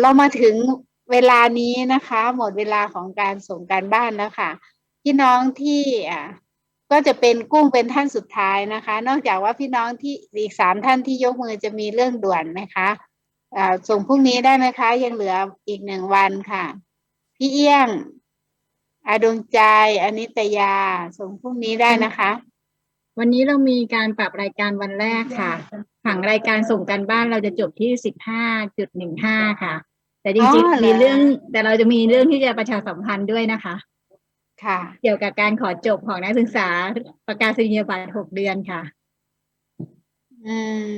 เรามาถึงเวลานี้นะคะ หมดเวลาของการส่งการบ้านแล้วค่ะพี่น้องที่อ่าก็จะเป็นกุ้งเป็นท่านสุดท้ายนะคะ นอกจากว่าพี่น้องที่อีกสามท่านที่ยกมือจะมีเรื่องด่วนไหมคะอ่าส่งพรุ่งนี้ได้ไหมคะ ยังเหลืออีกหนึ่งวันค่ะ พี่เอี้ยงอาดวงใจอนิตยา ส่งพรุ่งนี้ได้นะคะ วันนี้เรามีการปรับรายการวันแรกค่ะ ผังรายการส่งการบ้านเราจะจบที่สิบห้าจุดหนึ่งห้าค่ะ แต่จอ๋ริงอเหรอๆมีเรื่อง แต่เราจะมีเรื่องที่จะประชาสัมพันธ์ด้วยนะคะ ค่ะ เกี่ยวกับการขอจบของนักศึกษาประกาศนียบัตรหกเดือนค่ะ อืม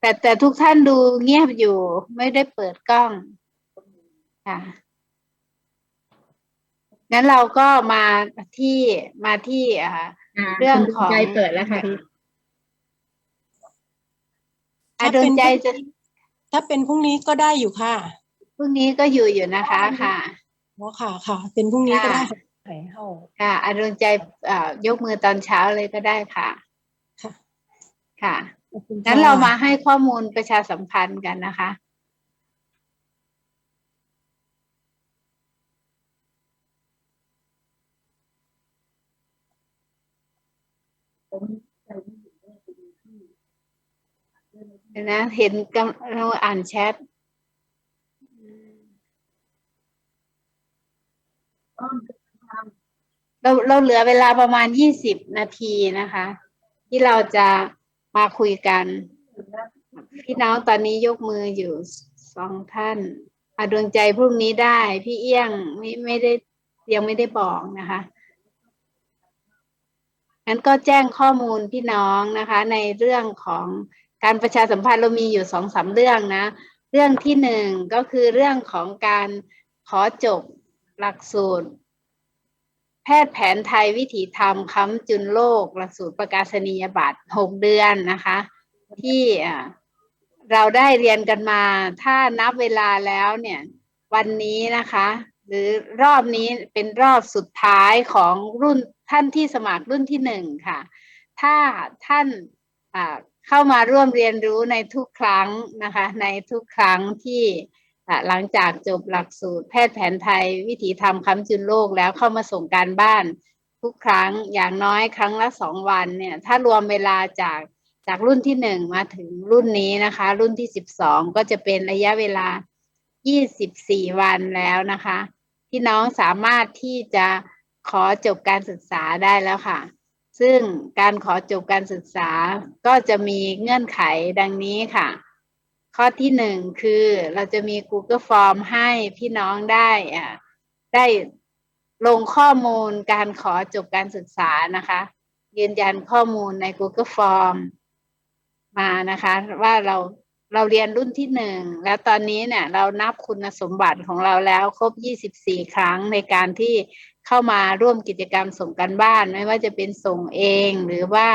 แต่แต่ทุกท่านดูเงียบอยู่ ไม่ได้เปิดกล้องค่ะงั้นเราก็มาที่มาที่อ่าอ่าเรื่องคุณดวของใจเปิดแล้วค่ะ พี่อาดวงใจจะ ถ้าเป็นพรุ่งนี้ก็ได้อยู่ค่ะพรุ่งนี้ก็อยู่อยู่นะคะค่ะอ๋อค่ะค่ะ เป็นพรุ่งนี้ก็ได้ค่ะไหนเข้าค่ะอาดวงใจอ่ายกมือตอนเช้าเลยก็ได้ค่ะ ค่ะค่ะขอบคุณงั้นค่ะเรามาให้ข้อมูลประชาสัมพันธ์กันนะคะ เดี๋ยวนะ เห็นกำเราอ่านแชทเราเราเหลือเวลาประมาณยี่สิบนาทีนะคะ ที่เราจะมาคุยกัน พี่น้องตอนนี้ยกมืออยู่สองท่านอาดวงใจพรุ่งนี้ได้ พี่เอี้ยงไม่ไม่ได้ยังไม่ได้บอกนะคะงั้นก็แจ้งข้อมูลพี่น้องนะคะ ในเรื่องของ การประชาสัมพันธ์เรามีอยู่สองสามเรื่องนะ เรื่องที่หนึ่งก็คือเรื่องของการขอจบหลักสูตร แพทย์แผนไทยวิถีธรรมค้ำจุนโลก หลักสูตรประกาศนียบัตรหกเดือนนะคะ ที่เราได้เรียนกันมา ถ้านับเวลาแล้วเนี่ย วันนี้นะคะ หรือรอบนี้เป็นรอบสุดท้ายของรุ่นท่านที่สมัครรุ่นที่หนึ่งค่ะ ถ้าท่านอ่า เข้ามาร่วมเรียนรู้ในทุกครั้งนะคะ ในทุกครั้งที่หลังจากจบหลักสูตรแพทย์แผนไทย วิถีธรรมคำจุนโลกแล้วเข้ามาส่งการบ้านทุกครั้งอย่างน้อยครั้งละสองวันเนี่ย ถ้ารวมเวลาจากจากรุ่นที่หนึ่งมาถึงรุ่นนี้นะคะ รุ่นที่สิบสองก็จะเป็นระยะเวลายี่สิบสี่วันแล้วนะคะ พี่น้องสามารถที่จะขอจบการศึกษาได้แล้วค่ะ ซึ่งการขอจบการศึกษาก็จะมีเงื่อนไขดังนี้ค่ะ ข้อที่หนึ่งคือเราจะมี Google Form ให้พี่น้องได้อ่ได้ลงข้อมูลการขอจบการศึกษานะคะ ยืนยันข้อมูลใน Google Form มานะคะ ว่าเราเราเรียนรุ่นที่หนึ่งแล้วตอนนี้เนี่ยเรานับคุณสมบัติของเราแล้วครบ 24 ครั้งในการที่ เข้ามาร่วมกิจกรรมส่งกันบ้าน ไม่ว่าจะเป็นส่งเองหรือว่า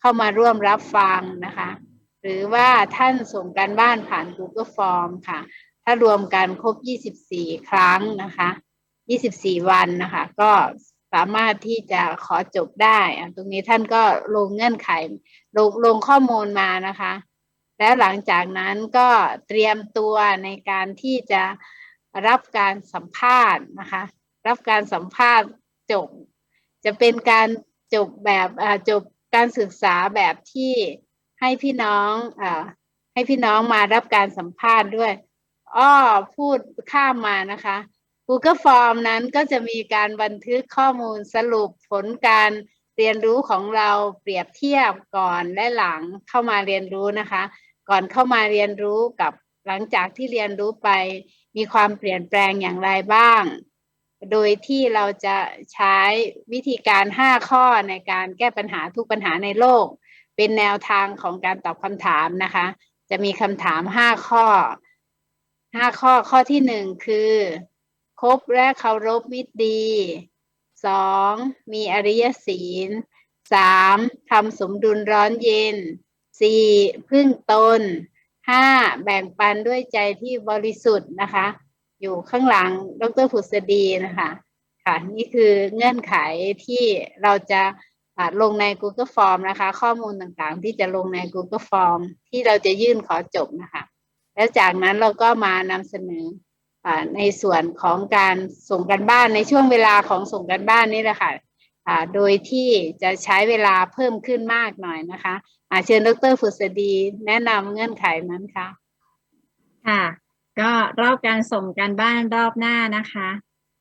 เข้ามาร่วมรับฟังนะคะ หรือว่าท่านส่งการบ้านผ่าน Google Form ค่ะ ถ้ารวมกันครบ 24 ครั้งนะคะ 24 วันนะคะ ก็สามารถที่จะขอจบได้ ตรงนี้ท่านก็ลงเงื่อนไข ลงลงข้อมูลมานะคะ แล้วหลังจากนั้นก็เตรียมตัวในการที่จะรับการสัมภาษณ์นะคะ รับการสัมภาษณ์จบ จะเป็นการจบแบบจบการศึกษาแบบที่ให้พี่น้องอให้พี่น้องมารับการสัมภาษณ์ด้วยอ้อพูดข้ามมานะคะ Google Form นั้นก็จะมีการบันทึกข้อมูลสรุปผลการเรียนรู้ของเราเปรียบเทียบก่อนและหลังเข้ามาเรียนรู้นะคะ ก่อนเข้ามาเรียนรู้กับหลังจากที่เรียนรู้ไป มีความเปลี่ยนแปลงอย่างไรบ้าง โดยที่เราจะใช้วิธีการ 5 ข้อในการแก้ปัญหาทุกปัญหาในโลก เป็นแนวทางของการตอบคำถามนะคะ จะมีคำถาม 5 ข้อ 5 ข้อข้อที่ 1 คือคบและเคารพมิตรดี 2. มีอริยศีล 3. ทำสมดุลร้อนเย็น 4. พึ่งตน 5. แบ่งปันด้วยใจที่บริสุทธิ์นะคะ อยู่ข้างหลังดรผุษดีนะคะค่ะนี่คือเงื่อนไขที่เราจะลงใน Google Form นะคะ ข้อมูลต่างๆ ที่จะลงใน Google Form ที่เราจะยื่นขอจบนะคะ แล้วจากนั้นเราก็มานำเสนอในส่วนของการส่งกันบ้านในช่วงเวลาของส่งกันบ้านนี่แหละค่ะอ่าโดยที่จะใช้เวลาเพิ่มขึ้นมากหน่อยนะคะอาเชิญดรฟุษดีแนะนำเงื่อนไขนั้นค่ะค่ะ ก็รอบการส่งการบ้านรอบหน้านะคะ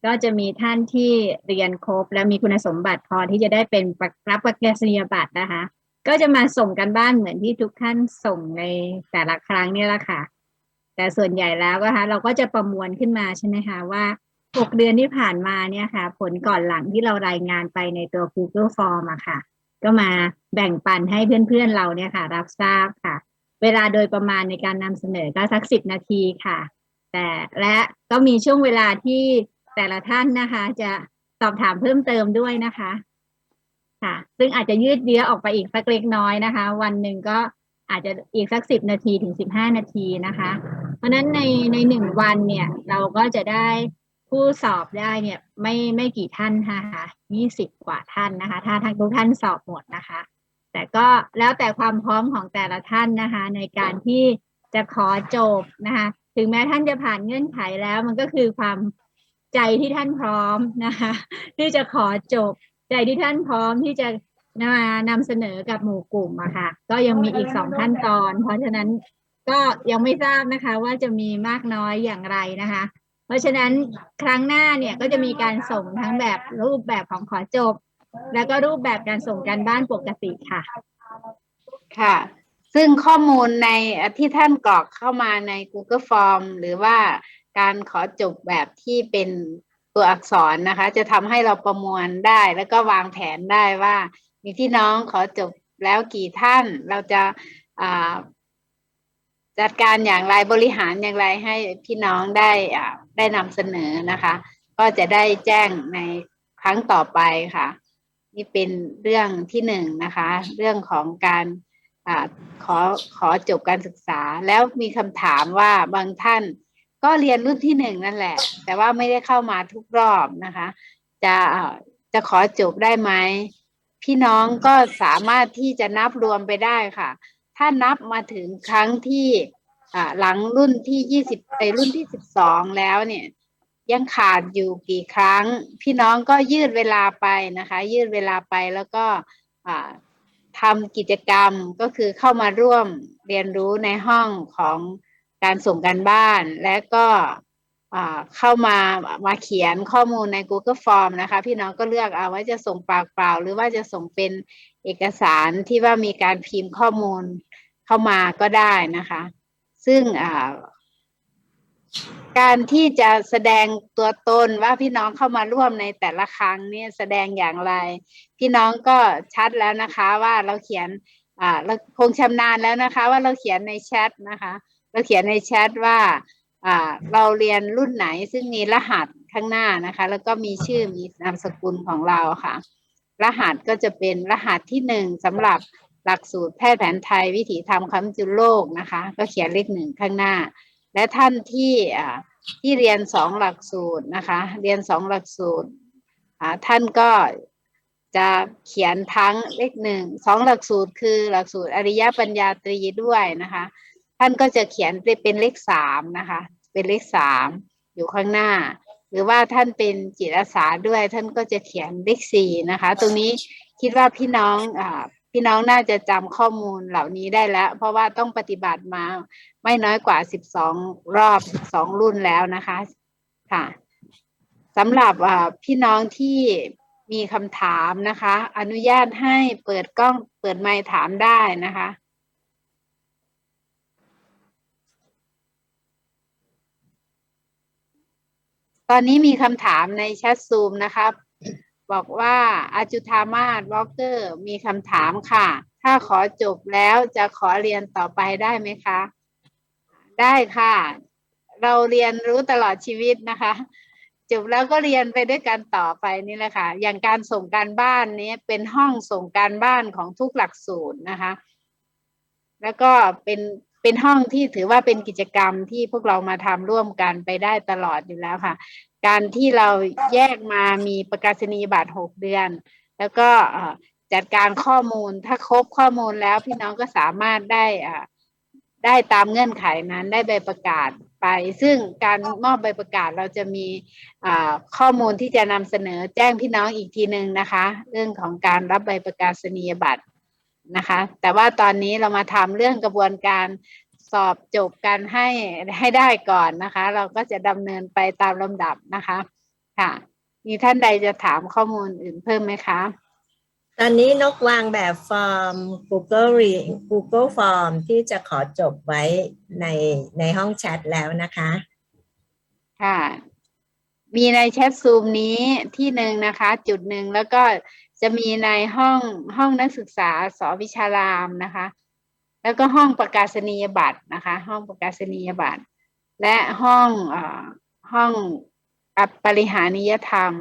ก็จะมีท่านที่เรียนครบ และมีคุณสมบัติพอที่จะได้เป็นรับประกาศนียบัตรนะคะ ก็จะมาส่งกันบ้านเหมือนที่ทุกท่านส่งในแต่ละครั้งนี่แหละค่ะ แต่ส่วนใหญ่แล้วนะคะ เราก็จะประมวลขึ้นมาใช่ไหมคะว่าหกเดือนที่ผ่านมาเนี่ยค่ะ ผลก่อนหลังที่เรารายงานไปในตัว Google Form อะค่ะ ก็มาแบ่งปันให้เพื่อนๆเราเนี่ยค่ะ รับทราบค่ะ เวลาโดยประมาณในการนำเสนอก็สักสิบนาทีค่ะ แต่และก็มีช่วงเวลาที่แต่ละท่านนะคะ จะสอบถามเพิ่มเติมด้วยนะคะ ค่ะ ซึ่งอาจจะยืดเยื้อออกไปอีกสักเล็กน้อยนะคะ วันหนึ่งก็อาจจะอีกสักสิบนาทีถึงสิบห้านาทีนะคะ เพราะนั้นในในหนึ่งวันเนี่ย เราก็จะได้ผู้สอบได้เนี่ย ไม่ไม่กี่ท่านนะคะยี่สิบกว่าท่านนะคะ ถ้าทั้งทุกท่านสอบหมดนะคะ แต่ก็แล้วแต่ความพร้อมของแต่ละท่านนะคะ ในการที่จะขอจบนะคะ ถึงแม้ท่านจะผ่านเงื่อนไขแล้วมันก็คือความใจที่ท่านพร้อมนะคะ ที่จะขอจบ ใจที่ท่านพร้อมที่จะมานำเสนอกับหมู่กลุ่มอะค่ะ ก็ยังมีอีกสองขั้นตอน เพราะฉะนั้นก็ยังไม่ทราบนะคะว่าจะมีมากน้อยอย่างไรนะคะ เพราะฉะนั้นครั้งหน้าเนี่ยก็จะมีการส่งทั้งแบบรูปแบบของขอจบ แล้วก็รูปแบบการส่งการบ้านปกติค่ะ ค่ะ ซึ่งข้อมูลในที่ท่านกรอกเข้ามาใน Google Form หรือว่าการขอจบแบบที่เป็นตัวอักษรนะคะ จะทำให้เราประมวลได้แล้วก็วางแผนได้ว่า มีพี่น้องขอจบแล้วกี่ท่านเราจะาจัดการอย่างไรบริหารอย่างไรให้พี่น้องได้ได้นำเสนอนะคะ ก็จะได้แจ้งในครั้งต่อไปค่ะ นี่เป็นเรื่องที่หนึ่งนะคะ เรื่องของการอขอขอจบการศึกษา แล้วมีคำถามว่าบางท่านก็เรียนรุ่นที่หนึ่งนั่นแหละ แต่ว่าไม่ได้เข้ามาทุกรอบนะคะ จะจะขอจบได้ไหมพี่น้องก็สามารถที่จะนับรวมไปได้ค่ะ ถ้านับมาถึงครั้งที่หลังรุ่นที่ยี่สิบไอรุ่นที่สิบสองแล้วเนี่ย ยังขาดอยู่กี่ครั้ง พี่น้องก็ยืดเวลาไปนะคะ ยืดเวลาไปแล้วก็ทำกิจกรรมก็คือเข้ามาร่วมเรียนรู้ในห้องของการส่งการบ้าน และก็เข้ามามาเขียนข้อมูลใน Google Form นะคะ พี่น้องก็เลือกเอาว่าจะส่งปากเปล่า หรือว่าจะส่งเป็นเอกสารที่ว่ามีการพิมพ์ข้อมูลเข้ามาก็ได้นะคะ ซึ่ง การที่จะแสดงตัวตนว่าพี่น้องเข้ามาร่วมในแต่ละครั้งเนี่ยแสดงอย่างไร พี่น้องก็ชัดแล้วนะคะว่าเราเขียนอ่าเราคงชำนาญแล้วนะคะ ว่าเราเขียนในแชทนะคะ เราเขียนในแชทว่าอ่าเราเรียนรุ่นไหนซึ่งมีรหัสข้างหน้านะคะ แล้วก็มีชื่อมีนามสกุลของเราค่ะ รหัสก็จะเป็นรหัสที่หนึ่งสำหรับหลักสูตรแพทย์แผนไทยวิถีธรรมคำจุลโลกนะคะ ก็เขียนเลขหนึ่งข้างหน้า และท่านที่ที่เรียนสองหลักสูตรนะคะ เรียนสองหลักสูตรท่านก็จะเขียนทั้งเลขหนึ่งสองหลักสูตรคือหลักสูตรอริยปัญญาตรีด้วยนะคะ ท่านก็จะเขียนเป็นเลขสามนะคะ เป็นเลขสามอยู่ข้างหน้า หรือว่าท่านเป็นจิตอาสาด้วย ท่านก็จะเขียนเลขสี่นะคะ ตรงนี้คิดว่าพี่น้องอ พี่น้องน่าจะจำข้อมูลเหล่านี้ได้แล้ว เพราะว่าต้องปฏิบัติมาไม่น้อยกว่าสิบสองรอบสองรุ่นแล้วนะคะ ค่ะสำหรับพี่น้องที่มีคำถามนะคะ อนุญาตให้เปิดกล้องเปิดไมค์ถามได้นะคะตอนนี้มีคำถามในแชทซูมนะครับ บอกว่าอาจุธามาศวอลเกอร์มีคำถามค่ะ ถ้าขอจบแล้วจะขอเรียนต่อไปได้ไหมคะ ได้ค่ะ เราเรียนรู้ตลอดชีวิตนะคะจบแล้วก็เรียนไปด้วยกันต่อไปนี่แหละค่ะ อย่างการส่งการบ้านนี้เป็นห้องส่งการบ้านของทุกหลักสูตรนะคะ แล้วก็เป็น เป็นห้องที่ถือว่าเป็นกิจกรรมที่พวกเรามาทำร่วมกันไปได้ตลอดอยู่แล้วค่ะ การที่เราแยกมามีประกาศนียบัตรหกเดือน แล้วก็จัดการข้อมูลถ้าครบข้อมูลแล้วพี่น้องก็สามารถได้อ่ได้ตามเงื่อนไขนั้นได้ใบประกาศไป ซึ่งการมอบใบประกาศเราจะมีข้อมูลที่จะนำเสนอแจ้งพี่น้องอีกทีหนึ่งนะคะ เรื่องของการรับใบประกาศนียบัตร นะคะ แต่ว่าตอนนี้เรามาทำเรื่องกระบวนการสอบจบกันให้ให้ได้ก่อนนะคะ เราก็จะดำเนินไปตามลำดับนะคะ ค่ะ มีท่านใดจะถามข้อมูลอื่นเพิ่มไหมคะ ตอนนี้นกวางแบบฟอร์ม Google Re- Google Form ที่จะขอจบไว้ในในห้องแชทแล้วนะคะ ค่ะ มีในแชทซูมนี้ที่หนึ่งนะคะ จุดหนึ่งแล้วก็ จะมีในห้องห้องนักศึกษาสวิชารามนะคะ แล้วก็ห้องประกาศนียบัตรนะคะ ห้องประกาศนียบัตร และห้องอห้องอปริหานิยธรรม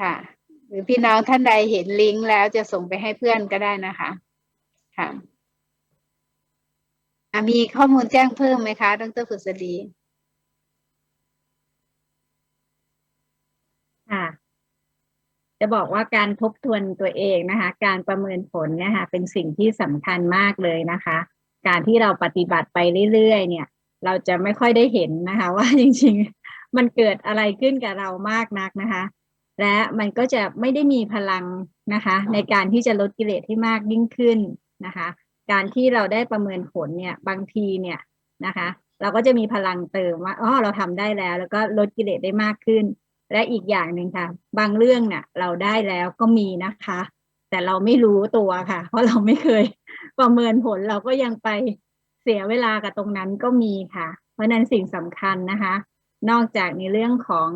ค่ะ หรือพี่น้องท่านใดเห็นลิงก์แล้วจะส่งไปให้เพื่อนก็ได้นะคะค่ะมีข้อมูลแจ้งเพิ่มไหมคะดรผุษดีค่ะ จะบอกว่าการทบทวนตัวเองนะคะ การประเมินผลเนี่ยค่ะเป็นสิ่งที่สำคัญมากเลยนะคะ การที่เราปฏิบัติไปเรื่อยๆ เนี่ย เราจะไม่ค่อยได้เห็นนะคะ ว่าจริงๆ มันเกิดอะไรขึ้นกับเรามากนักนะคะ และมันก็จะไม่ได้มีพลังนะคะ ในการที่จะลดกิเลสให้มากยิ่งขึ้นนะคะ การที่เราได้ประเมินผลเนี่ยบางทีเนี่ยนะคะ เราก็จะมีพลังเติมว่าอ๋อเราทำได้แล้ว แล้วก็ลดกิเลสได้มากขึ้น และอีกอย่างหนึ่งค่ะ บางเรื่องเนี่ยเราได้แล้วก็มีนะคะ แต่เราไม่รู้ตัวค่ะ เพราะเราไม่เคยประเมินผลเราก็ยังไปเสียเวลากับตรงนั้นก็มีค่ะ เพราะฉะนั้นสิ่งสำคัญนะคะ นอกจากในเรื่องของ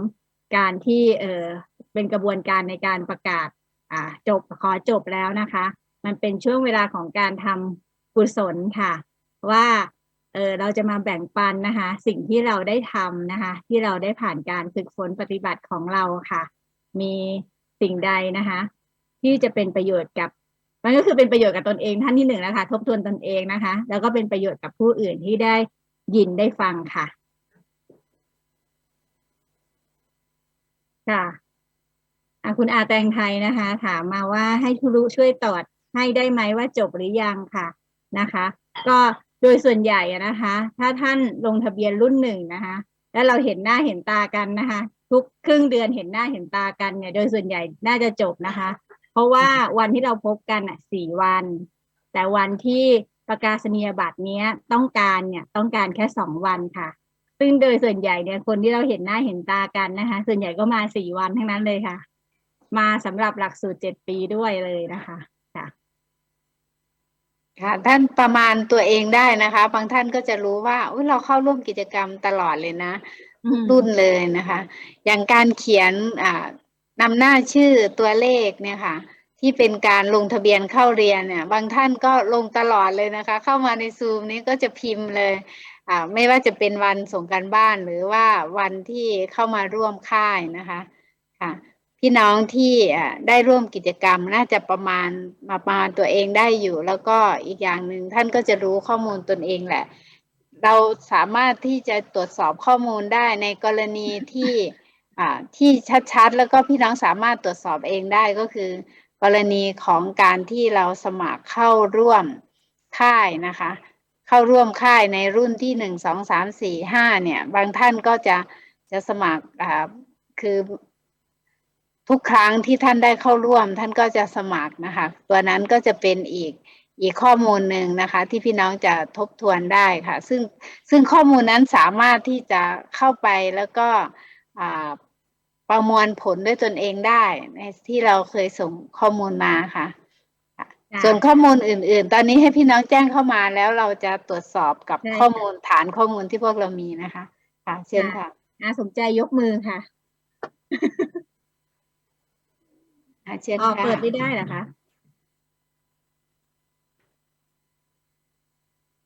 การที่เออเป็นกระบวนการในการประกาศอ่าจบขอจบแล้วนะคะ มันเป็นช่วงเวลาของการทำกุศลค่ะ ว่า เออเราจะมาแบ่งปันนะคะ สิ่งที่เราได้ทำนะคะ ที่เราได้ผ่านการฝึกฝนปฏิบัติของเราค่ะ มีสิ่งใดนะคะ ที่จะเป็นประโยชน์กับ มันก็คือเป็นประโยชน์กับตนเองท่านที่หนึ่งนะคะ ทบทวนตนเองนะคะ แล้วก็เป็นประโยชน์กับผู้อื่นที่ได้ยินได้ฟังค่ะ ค่ะะคุณอาแตงไทยนะคะ ถามมาว่าให้ทุรุช่วยตอดให้ได้ไหมว่าจบหรือยังค่ะนะคะ ก็ โดยส่วนใหญ่นะคะ ถ้าท่านลงทะเบียนรุ่นหนึ่งนะคะ แล้วเราเห็นหน้าเห็นตากันนะคะ ทุกครึ่งเดือนเห็นหน้าเห็นตากันเนี่ย โดยส่วนใหญ่น่าจะจบนะคะ เพราะว่าวันที่เราพบกันอะสี่วัน แต่วันที่ประกาศนียบัตรเนี้ยต้องการเนี่ยต้องการแค่สองวันค่ะ ซึ่งโดยส่วนใหญ่เนี่ยคนที่เราเห็นหน้าเห็นตากันนะคะ ส่วนใหญ่ก็มาสี่วันทั้งนั้นเลยค่ะ มาสำหรับหลักสูตรเจ็ดปีด้วยเลยนะคะ ค่ะค่ะท่านประมาณตัวเองได้นะคะ บางท่านก็จะรู้ว่าอุ๊ยเราเข้าร่วมกิจกรรมตลอดเลยนะอืมรุ่นเลยนะคะ อย่างการเขียนอ่านำหน้าชื่อตัวเลขเนี่ยค่ะ ที่เป็นการลงทะเบียนเข้าเรียนเนี่ย บางท่านก็ลงตลอดเลยนะคะ เข้ามาในซูมนี้ก็จะพิมพ์เลยอ่าไม่ว่าจะเป็นวันส่งการบ้านหรือว่าวันที่เข้ามาร่วมค่ายนะคะค่ะ พี่น้องที่ได้ร่วมกิจกรรมน่าจะประมาณมาประมาณตัวเองได้อยู่ แล้วก็อีกอย่างหนึ่งท่านก็จะรู้ข้อมูลตนเองแหละ เราสามารถที่จะตรวจสอบข้อมูลได้ในกรณีที่ที่ชัดๆ แล้วก็พี่น้องสามารถตรวจสอบเองได้ก็คือ กรณีของการที่เราสมัครเข้าร่วมค่ายนะคะ เข้าร่วมค่ายในรุ่นที่หนึ่งสองสามสี่ห้าเนี่ย บางท่านก็จะจะสมัครคือ ทุกครั้งที่ท่านได้เข้าร่วม ท่านก็จะสมัครนะคะ ตัวนั้นก็จะเป็นอีกอีกข้อมูลหนึ่งนะคะ ที่พี่น้องจะทบทวนได้ค่ะ ซึ่งซึ่งข้อมูลนั้นสามารถที่จะเข้าไปแล้วก็อ่าประมวลผลด้วยตนเองได้ในที่เราเคยส่งข้อมูลมาค่ะค่ะ ส่วนข้อมูลอื่น ๆ ตอนนี้ให้พี่น้องแจ้งเข้ามาแล้วเราจะตรวจสอบกับได้ค่ะข้อมูลฐานข้อมูลที่พวกเรามีนะคะ ค่ะเชิญค่ะอาสมใจยกมือค่ะ ค่ะเชิญอ๋อค่ะเปิดไม่ได้เหรอคะ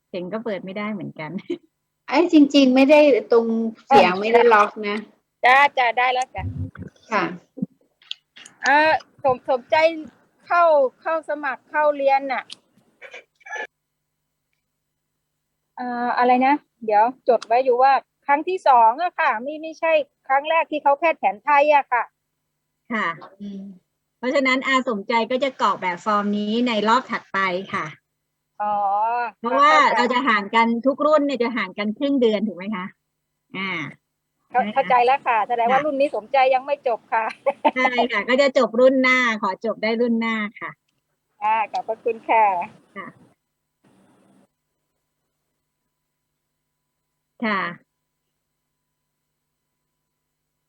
เสียงก็เปิดไม่ได้เหมือนกัน ไอ้จริง ๆ ไม่ได้ตรงเสียงไม่ได้ล็อกนะ จ้าจ้าได้แล้วจ้ะค่ะอ่าสมสมใจเข้าเข้าสมัครเข้าเรียนน่ะอ่าอะไรนะ เดี๋ยวจดไว้อยู่ว่าครั้งที่สองอะค่ะไม่ไม่ใช่ครั้งแรกที่เขาแพทย์แผนไทยอะค่ะ ค่ะ อืมเพ ราะฉะนั้นอาสมใจก็จะกรอกแบบฟอร์มนี้ในรอบถัดไปค่ะอ๋อเพราะว่าเราจะห่างกันทุกรุ่นเนี่ยจะห่างกันครึ่งเดือนถูกไหมคะ อ่าเข้าเข้าใจแล้วค่ะแสดงว่ารุ่นนี้สมใจยังไม่จบค่ะใช่ค่ะ ก็จะจบรุ่นหน้าขอจบได้รุ่นหน้าค่ะอ่าขอบพระคุณค่ะค่ะ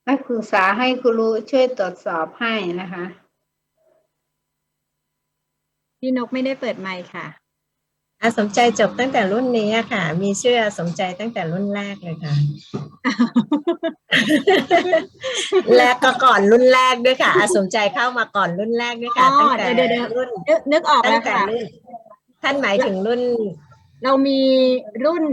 นักศึกษาให้ครูรู้ช่วยตรวจสอบให้นะคะ พี่นกไม่ได้เปิดไมค์ค่ะอาสมใจจบตั้งแต่รุ่นนี้อะค่ะ มีชื่ออาสมใจตั้งแต่รุ่นแรกเลยค่ะ และก็ก่อนรุ่นแรกด้วยค่ะ อาสมใจเข้ามาก่อนรุ่นแรกด้วยค่ะอ๋อตั้งแต่เดี๋ยวเดี๋ยวรุ่นนึกนึกออกตั้แล้งวแต่ค่ะรุ่นท่านหมายถึงรุ่น เรามีรุ่น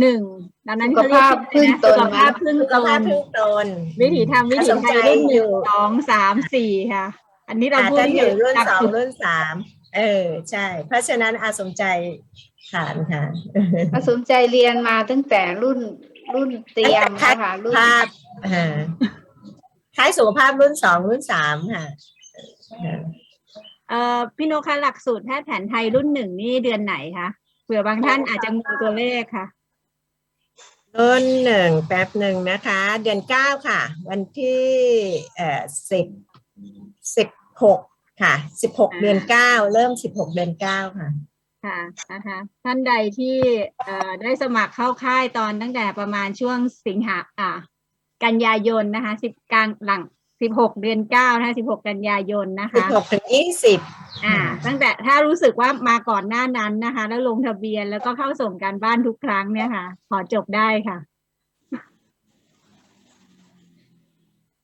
หนึ่งตอนนั้นสุขภาพพึ่งตนสุขภาพพึ่งสุตขภาพนพึ่งตน วิถีทำวิถีสนไทใจยรุ่นหอยู่นึ่งสองสามสี่ค่ะ อันนี้เราอาจพูดจะอยู่รุ่นหลักสองสูตรรุ่นสาม เออใช่ เพราะฉะนั้นอาสมใจผ่านค่ะถ้าสนใจเรียนมาตั้งแต่รุ่นรุ่นเตรียมนะคะรุ่นภาพอ่าคล้ายสุขภาพรุ่นสองรุ่นสามค่ะเอ่อพี่โนกคะหลักสูตรแพทย์แผนไทยรุ่นหนึ่งนี่เดือนไหนคะเผื่อบางท่านอาจจะงงตัวเลขค่ะรุ่นหนึ่งแป๊บหนึ่งนะคะ เดือนเก้าค่ะ วันที่เอ่อสิบสิบหก ค่ะสิบหกอ่าเดือนเก้าเริ่มสิบหกเดือนเก้าค่ะ ค่ะนะคะท่านใดที่เอ่อได้สมัครเข้าค่ายตอนตั้งแต่ประมาณช่วงสิงหาอ่า กันยายนนะคะสิบกลางหลังสิบหกเดือนเก้านะคะสิบหกกันยายนนะสิบคะหกถึงยี่สิบอ่า ตั้งแต่ถ้ารู้สึกว่ามาก่อนหน้านั้นนะคะ แล้วลงทะเบียนแล้วก็เข้าส่งการบ้านทุกครั้งเนี่ยค่ะ ขอจบได้ค่ะ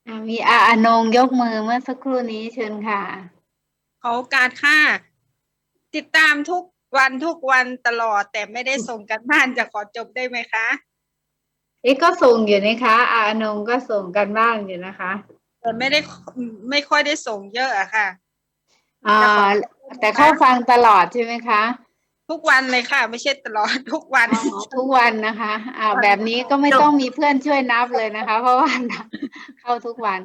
อ่ามีอาอานงยกมือเมื่อสักครู่นี้เชิญค่ะ ขอโอกาสค่ะติดตามทุกวันทุกวันตลอด แต่ไม่ได้ส่งกันบ้านจะขอจบได้ไหมคะเอ๊ะก็ส่งอยู่นะคะอาอานงก็ส่งกันบ้านอยู่นะคะแต่ไม่ได้ไม่ค่อยได้ส่งเยอะอะค่ะอ่าแต่เข้าฟังตลอดใช่ไหมคะ ทุกวันเลยค่ะ ไม่ใช่ตลอดทุกวันอ๋อทุกวันนะคะอ่าแบบนี้ก็ไม่ต้องมีเพื่อนช่วยนับเลยนะคะ เพราะว่าเข้าทุกวัน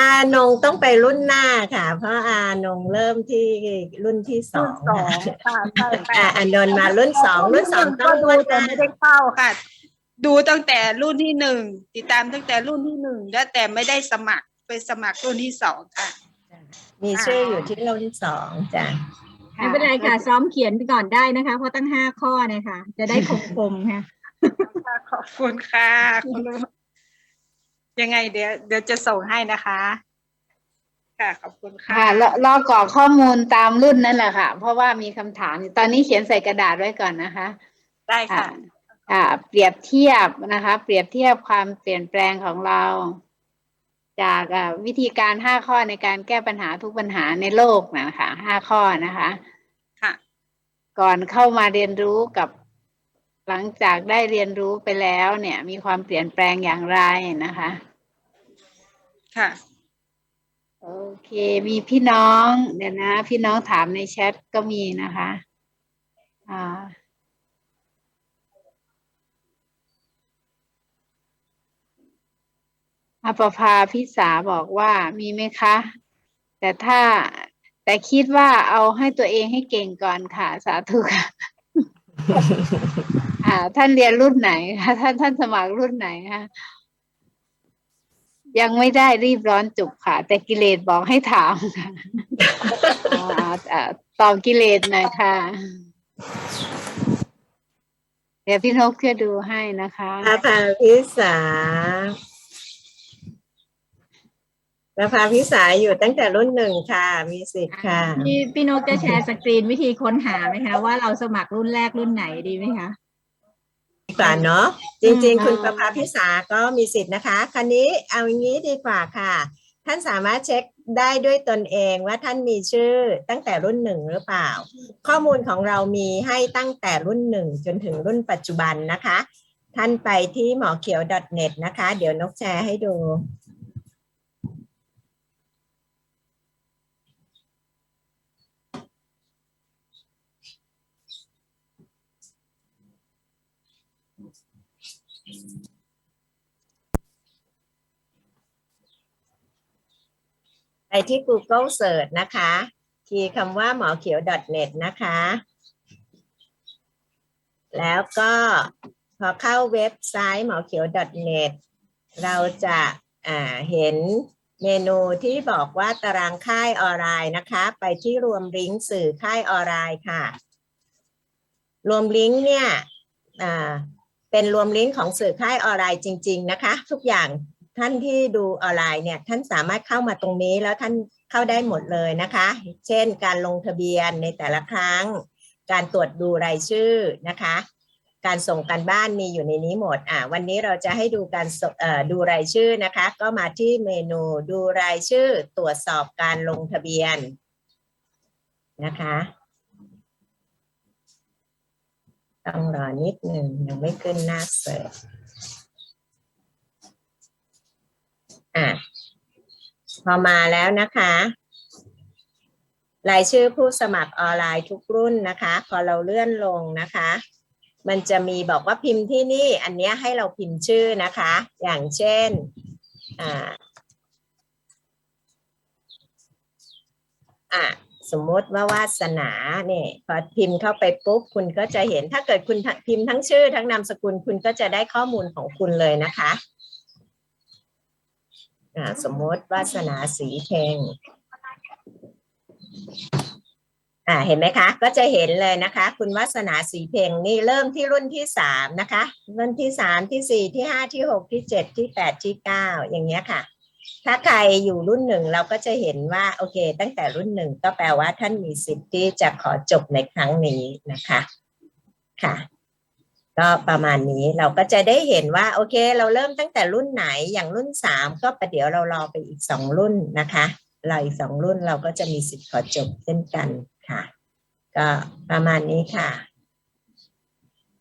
อานงต้องไปรุ่นหน้าค่ะ เพราะอานงเริ่มที่รุ่นที่สองสองค่ะค่ะใช่อ่าค่ะอานนท์มารุ่นสองรุ่นสองต้ก็องดูรุ่นหแต่น้าไม่ได้เข้าค่ะ ดูตั้งแต่รุ่นที่หนึ่งติดตามตั้งแต่รุ่นที่หนึ่งแล้วแต่ไม่ได้สมัครไปสมัครรุ่นที่สองค่ะ มีชื่ออยู่ที่รุ่นที่สองจ้ะไม่เป็นไรค่ะ ซ้อมเขียนไปก่อนได้นะคะ เพราะตั้งห้าข้อนะคะ จะได้คมๆค่ะขอบคุณค่ะคุณลุง ยังไงเดี๋ยวเดี๋ยวจะส่งให้นะคะ ค่ะขอบคุณค่ะค่ะรอรอกรอกข้อมูลตามรุ่นนั่นแหละค่ะ เพราะว่ามีคำถามอยู่ตอนนี้เขียนใส่กระดาษไว้ก่อนนะคะ ได้อ่าค่ะ อ่าเปรียบเทียบนะคะ เปรียบเทียบความเปลี่ยนแปลงของเรา จากอ่าวิธีการห้าข้อในการแก้ปัญหาทุกปัญหาในโลกนะคะห้าข้อนะคะ ค่ะ ก่อนเข้ามาเรียนรู้กับ หลังจากได้เรียนรู้ไปแล้วเนี่ย มีความเปลี่ยนแปลงอย่างไรนะคะ ค่ะ โอเค มีพี่น้อง เดี๋ยวนะ พี่น้องถามในแชทก็มีนะคะ อ่าอปภาพิสาบอกว่ามีไหมคะ แต่ถ้าแต่คิดว่าเอาให้ตัวเองให้เก่งก่อนค่ะ สาธุค่ะอ่า ท่านเรียนรุ่นไหนคะท่านท่านสมัครรุ่นไหนคะยังไม่ได้รีบร้อนจุกค่ะ แต่กิเลสบอกให้ถามค่ะอ่าอ่าตอบกิเลสหน่อยค่ะ เดี๋ยวพี่นกจะดูให้นะคะอาภาพิสาอาภาพิสาอยู่ตั้งแต่รุ่นหนึ่งค่ะ มีสิทธิ์ค่ะ พี่พี่นกจะแชร์สกรีนวิธีค้นหาไหมคะ ว่าเราสมัครรุ่นแรกรุ่นไหนดีไหมคะดี กว่าเนาะจอืริงมๆคุณประภาพิสาก็มีสิทธิ์นะคะคันนี้เอาอย่างนี้ดีกว่าค่ะ ท่านสามารถเช็คได้ด้วยตนเองว่าท่านมีชื่อตั้งแต่รุ่นหนึ่งหรือเปล่า ข้อมูลของเรามีให้ตั้งแต่รุ่นหนึ่งจนถึงรุ่นปัจจุบันนะคะ ท่านไปที่หมอเขียว .net นะคะ เดี๋ยวนกแชร์ให้ดู ที่ Google Search นะคะคีย์คำว่าหมอเขียว .net นะคะ แล้วก็พอเข้าเว็บไซต์หมอเขียว .net เราจะเห็นเมนูที่บอกว่าตารางค่ายออนไลน์นะคะ ไปที่รวมลิงก์สื่อค่ายออนไลน์ค่ะ รวมลิงก์เนี่ยเป็นรวมลิงก์ของสื่อค่ายออนไลน์จริง ๆ นะคะ ทุกอย่าง ท่านที่ดูออนไลน์เนี่ยท่านสามารถเข้ามาตรงนี้แล้วท่านเข้าได้หมดเลยนะคะ เช่น การลงทะเบียนในแต่ละครั้ง การตรวจดูรายชื่อนะคะ การส่งการบ้านมีอยู่ในนี้หมดอ่าวันนี้เราจะให้ดูการดูรายชื่อนะคะ ก็มาที่เมนูดูรายชื่อ ตรวจสอบการลงทะเบียนนะคะต้องรอนิดหนึ่งยังไม่ขึ้นหน้าเสิร์ช อะพอมาแล้วนะคะ รายชื่อผู้สมัครออนไลน์ทุกรุ่นนะคะ พอเราเลื่อนลงนะคะ มันจะมีบอกว่าพิมพ์ที่นี่ อันนี้ให้เราพิมพ์ชื่อนะคะ อย่างเช่น อ่า อะสมมติว่าวาสนาเนี่ยพอพิมพ์เข้าไปปุ๊บคุณก็จะเห็นถ้าเกิดคุณพิมพ์ทั้งชื่อ ทั้งนามสกุลคุณก็จะได้ข้อมูลของคุณเลยนะคะ อ่าสมมติวาสนาสีเทงอ่าเห็นไหมคะ ก็จะเห็นเลยนะคะ คุณวัสนาสีเพ่งนี่เริ่มที่รุ่นที่สามนะคะ รุ่นที่สามที่สี่ที่ห้าที่หกที่เจ็ดที่แปดที่เก้าอย่างเงี้ยค่ะ ถ้าใครอยู่รุ่นหนึ่งเราก็จะเห็นว่าโอเค ตั้งแต่รุ่นหนึ่งก็แปลว่าท่านมีสิทธิ์ที่จะขอจบในครั้งนี้นะคะ ค่ะ ก็ประมาณนี้เราก็จะได้เห็นว่าโอเค เราเริ่มตั้งแต่รุ่นไหนอย่างรุ่นสามก็ประเดี๋ยวเรารอไปอีกสองรุ่นนะคะเราอีกสองรุ่นเราก็จะมีสิทธิ์ขอจบเช่นกันค่ะ ก็ประมาณนี้ค่ะ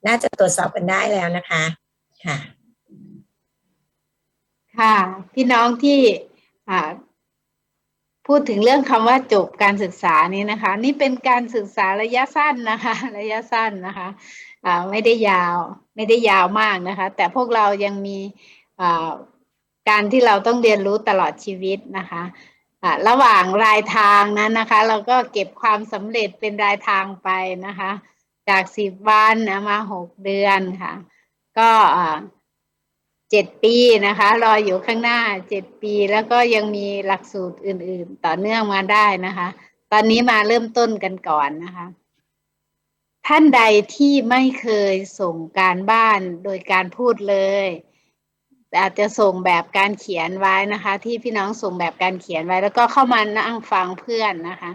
น่าจะตรวจสอบกันได้แล้วนะคะค่ะ ค่ะ พี่น้องที่พูดถึงเรื่องคำว่าจบการศึกษานี้นะคะ นี่เป็นการศึกษาระยะสั้นนะคะ ระยะสั้นนะคะ ไม่ได้ยาวไม่ได้ยาวมากนะคะ แต่พวกเรายังมีอ่าการที่เราต้องเรียนรู้ตลอดชีวิตนะคะอ่าระหว่างรายทางนั้นนะคะ เราก็เก็บความสำเร็จเป็นรายทางไปนะคะ จากสิบวันนะมาหกเดือนค่ะ ก็เจ็ดปีนะคะ รออยู่ข้างหน้าเจ็ดปีแล้วก็ยังมีหลักสูตรอื่น ๆ ต่อเนื่องมาได้นะคะ ตอนนี้มาเริ่มต้นกันก่อนนะคะ ท่านใดที่ไม่เคยส่งการบ้านโดยการพูดเลย อาจจะส่งแบบการเขียนไว้นะคะ ที่พี่น้องส่งแบบการเขียนไว้ แล้วก็เข้ามานั่งฟังเพื่อนนะคะ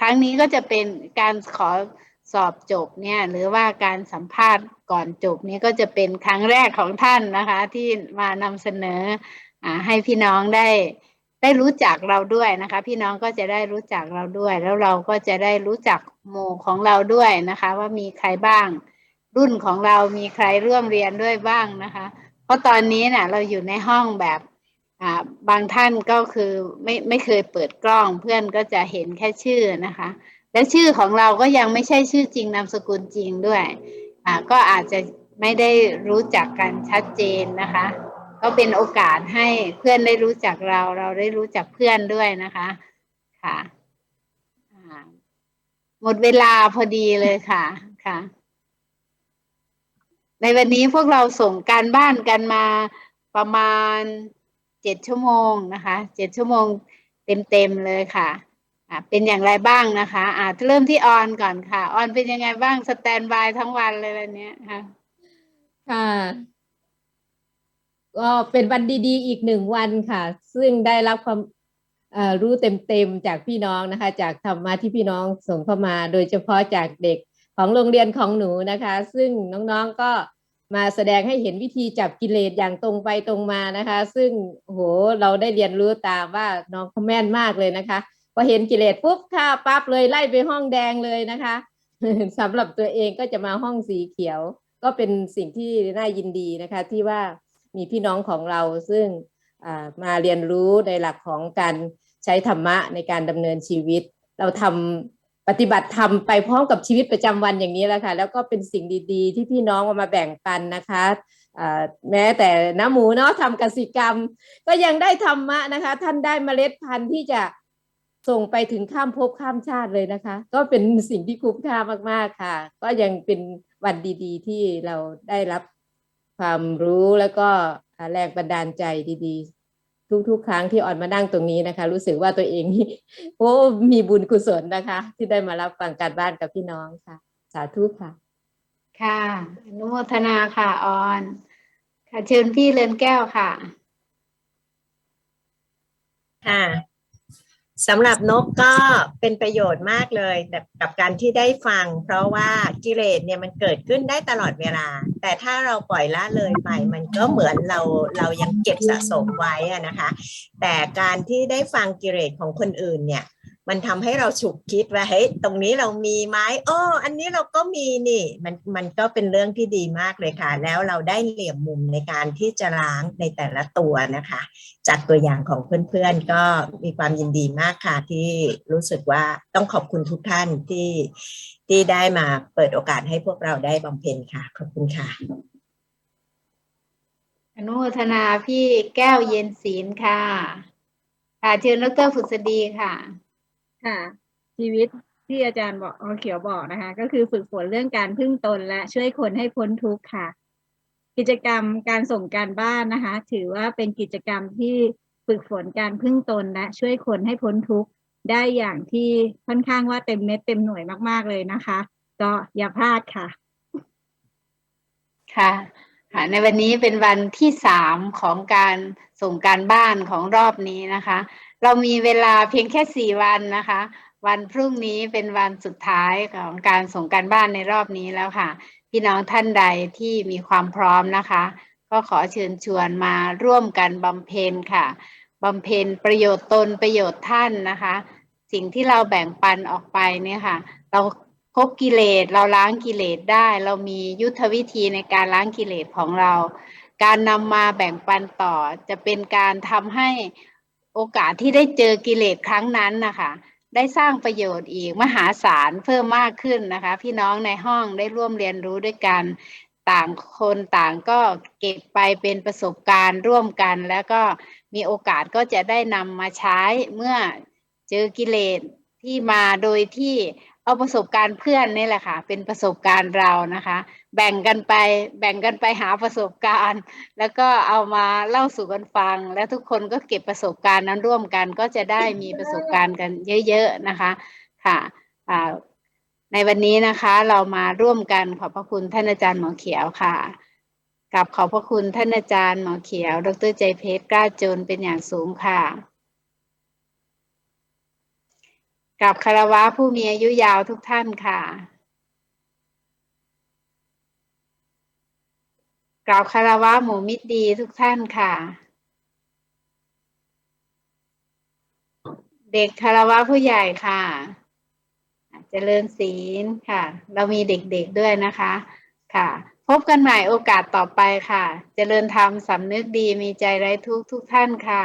ครั้งนี้ก็จะเป็นการขอสอบจบเนี่ยหรือว่าการสัมภาษณ์ก่อนจบนี้ก็จะเป็นครั้งแรกของท่านนะคะ ที่มานำเสนออให้พี่น้องได้ ได้รู้จักเราด้วยนะคะ พี่น้องก็จะได้รู้จักเราด้วย แล้วเราก็จะได้รู้จักหมู่ของเราด้วยนะคะ ว่ามีใครบ้าง รุ่นของเรามีใครร่วมเรียนด้วยบ้างนะคะ เพราะตอนนี้น่ะ เราอยู่ในห้องแบบอ่าบางท่านก็คือไม่ไม่เคยเปิดกล้อง เพื่อนก็จะเห็นแค่ชื่อนะคะ และชื่อของเราก็ยังไม่ใช่ชื่อจริงนามสกุลจริงด้วยอ่าก็อาจจะไม่ได้รู้จักกันชัดเจนนะคะ ก็เป็นโอกาสให้เพื่อนได้รู้จักเรา เราได้รู้จักเพื่อนด้วยนะคะ ค่ะหมดเวลาพอดีเลยค่ะค่ะ ในวันนี้พวกเราส่งการบ้านกันมาประมาณเจ็ดชั่วโมงนะคะเจ็ดชั่วโมงเต็มๆเลยค่ะอ่าเป็นอย่างไรบ้างนะคะอ่าเริ่มที่ออนก่อนค่ะ ออนเป็นยังไงบ้างสแตนบายทั้งวันเลยวันนี้ค่ะค่ะ ก็เป็นวันดีๆ อีกหนึ่งวันค่ะ ซึ่งได้รับความรู้เต็มๆจากพี่น้องนะคะ จากธรรมะที่พี่น้องส่งเข้ามา โดยเฉพาะจากเด็กของโรงเรียนของหนูนะคะ ซึ่งน้องๆก็มาแสดงให้เห็นวิธีจับกิเลสอย่างตรงไปตรงมานะคะ ซึ่งโหเราได้เรียนรู้ตามว่าน้องเขาแม่นมากเลยนะคะพอเห็นกิเลสปุ๊บฆ่าปั๊บเลยไล่ไปห้องแดงเลยนะคะสำหรับตัวเองก็จะมาห้องสีเขียว ก็เป็นสิ่งที่น่ายินดีนะคะ ที่ว่า มีพี่น้องของเราซึ่งมาเรียนรู้ในหลักของการใช้ธรรมะในการดำเนินชีวิต เราทำปฏิบัติธรรมไปพร้อมกับชีวิตประจำวันอย่างนี้แหละค่ะ แล้วก็เป็นสิ่งดีๆ ที่พี่น้องเอามาแบ่งปันนะคะแม้แต่น้าหมูเนาะทำกสิกรรม ก็ยังได้ธรรมะนะคะ ท่านได้เมล็ดพันธุ์ที่จะส่งไปถึงข้ามภพข้ามชาติเลยนะคะ ก็เป็นสิ่งที่คุ้มค่ามากๆค่ะ ก็ยังเป็นวันดีๆ ที่เราได้รับ ความรู้แล้วก็แรงบันดาลใจดีๆ ทุกๆ ครั้งที่ออนมานั่งตรงนี้นะคะ รู้สึกว่าตัวเองนี่โอ้มีบุญกุศลนะคะ ที่ได้มารับฟังการบ้านกับพี่น้องค่ะ สาธุค่ะ ค่ะอนุโมทนาค่ะออน ค่ะเชิญพี่เรือนแก้วค่ะ ค่ะ สำหรับนกก็เป็นประโยชน์มากเลยกับการที่ได้ฟัง เพราะว่ากิเลสเนี่ยมันเกิดขึ้นได้ตลอดเวลา แต่ถ้าเราปล่อยละเลยไป มันก็เหมือนเราเรายังเก็บสะสมไว้นะคะ แต่การที่ได้ฟังกิเลสของคนอื่นเนี่ย มันทำให้เราฉุกคิดว่าเฮ้ยตรงนี้เรามีไหมอ้ออันนี้เราก็มีนี่ มันมันก็เป็นเรื่องที่ดีมากเลยค่ะ แล้วเราได้เหลี่ยมมุมในการที่จะล้างในแต่ละตัวนะคะ จากตัวอย่างของเพื่อนๆก็มีความยินดีมากค่ะ ที่รู้สึกว่าต้องขอบคุณทุกท่านที่ที่ได้มาเปิดโอกาสให้พวกเราได้บำเพ็ญค่ะ ขอบคุณค่ะอนุโมทนาพี่แก้วเย็นศีลค่ะค่ะเชิญดรผุษดีค่ะ ค่ะ ชีวิตที่อาจารย์บอกอเขียวบอกนะคะ ก็คือฝึกฝนเรื่องการพึ่งตนและช่วยคนให้พ้นทุกข์ค่ะ กิจกรรมการส่งการบ้านนะคะ ถือว่าเป็นกิจกรรมที่ฝึกฝนการพึ่งตนและช่วยคนให้พ้นทุกข์ได้อย่างที่ค่อนข้างว่าเต็มเม็ดเต็มหน่วยมากๆเลยนะคะ ก็อย่าพลาดค่ะ ค่ะค่ะในวันนี้เป็นวันที่สามของการส่งการบ้านของรอบนี้นะคะ เรามีเวลาเพียงแค่สี่วันนะคะ วันพรุ่งนี้เป็นวันสุดท้ายของการส่งการบ้านในรอบนี้แล้วค่ะ พี่น้องท่านใดที่มีความพร้อมนะคะ ก็ขอเชิญชวนมาร่วมกันบำเพ็ญค่ะบำเพ็ญประโยชน์ตนประโยชน์ท่านนะคะ สิ่งที่เราแบ่งปันออกไปเนี่ยค่ะ เราพบกิเลสเราล้างกิเลสได้ เรามียุทธวิธีในการล้างกิเลสของเรา การนำมาแบ่งปันต่อจะเป็นการทำให้ โอกาสที่ได้เจอกิเลสครั้งนั้นนะคะได้สร้างประโยชน์อีกมหาศาลเพิ่มมากขึ้นนะคะ พี่น้องในห้องได้ร่วมเรียนรู้ด้วยกันต่างคนต่างก็เก็บไปเป็นประสบการณ์ร่วมกัน แล้วก็มีโอกาสก็จะได้นำมาใช้เมื่อเจอกิเลสที่มาโดยที่เอาประสบการณ์เพื่อนนี่แหละค่ะ เป็นประสบการณ์เรานะคะ แบ่งกันไป แบ่งกันไปหาประสบการณ์ แล้วก็เอามาเล่าสู่กันฟัง แล้วทุกคนก็เก็บประสบการณ์นั้นร่วมกัน ก็จะได้มีประสบการณ์กันเยอะๆนะคะ ค่ะอ่าในวันนี้นะคะเรามาร่วมกันขอบพระคุณท่านอาจารย์หมอเขียวค่ะกับขอบพระคุณท่านอาจารย์หมอเขียว ดรใจเพชรกล้าจนเป็นอย่างสูงค่ะกับคารวะผู้มีอายุยาวทุกท่านค่ะ กราบคารวะหมู่มิตรดีทุกท่านค่ะ เด็กคารวะผู้ใหญ่ค่ะเจริญศีลค่ะ เรามีเด็กๆด้วยนะคะค่ะ พบกันใหม่โอกาสต่อไปค่ะ เจริญธรรมสำนึกดีมีใจไร้ทุกทุกท่านค่ะ